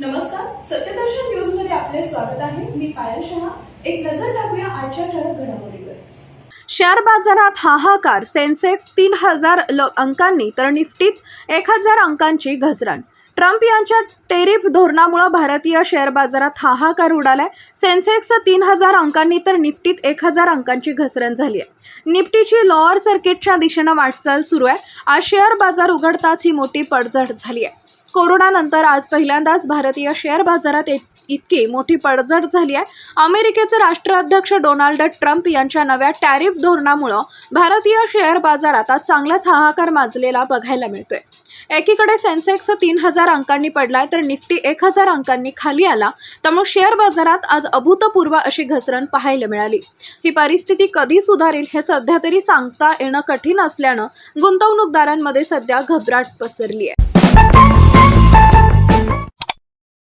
नमस्कार सत्यदर्शन न्यूजमध्ये आपले स्वागत आहे. मी पायल शहा. एक नजर टाकूया आजच्या ठळक घडामोडीवर. शेअर बाजारात हाहाकार. सेन्सेक्स तीन हजार ल- अंकांनी तर निफ्टीत एक हजार अंकांची घसरण. ट्रम्प यांच्या टेरिफ धोरणामुळे भारतीय शेअर बाजारात हाहाकार उडालाय. सेन्सेक्स तीन हजार अंकांनी तर निफ्टीत एक हजार अंकांची घसरण झाली आहे निफ्टीची लोअर सर्किटच्या दिशेनं वाटचाल सुरू आहे. आज शेअर बाजार उघडताच ही मोठी पडझड झाली आहे कोरोनानंतर आज पहिल्यांदाच भारतीय शेअर बाजारात इत- इतकी मोठी पडझड झाली आहे. अमेरिकेचे राष्ट्राध्यक्ष डोनाल्ड ट्रम्प यांच्या नव्या टॅरिफ धोरणामुळं भारतीय शेअर बाजारात आज चांगलाच हाहाकार माजलेला बघायला मिळतोय. एकीकडे सेन्सेक्स तीन हजार अंकांनी पडलाय तर निफ्टी एक हजार अंकांनी खाली आला त्यामुळे शेअर बाजारात आज अभूतपूर्व अशी घसरण पाहायला मिळाली. ही परिस्थिती कधी सुधारेल हे सध्या तरी सांगता येणं कठीण असल्यानं गुंतवणूकदारांमध्ये सध्या घबराट पसरली आहे